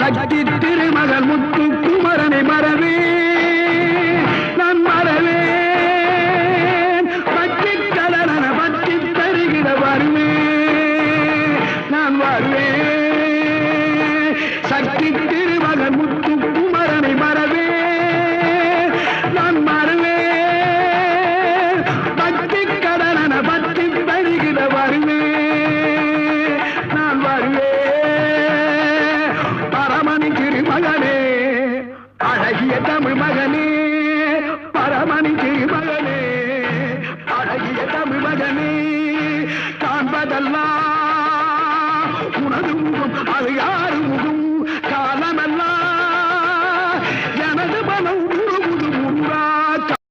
சக்தி திருமகள் முத்துக்கு மரமே மரவே நான் மரவே பற்றி கலன பற்றி தருகிற வருவே நான் வருவே சக்தி திரு அழகிய தமிழ் மகனே பரமணி மகனே அழகிய தமிழ் மகனே காண்பதெல்லாம் உனது முகம் அது யாரு முகம் காலமெல்லாம் எனது மனம்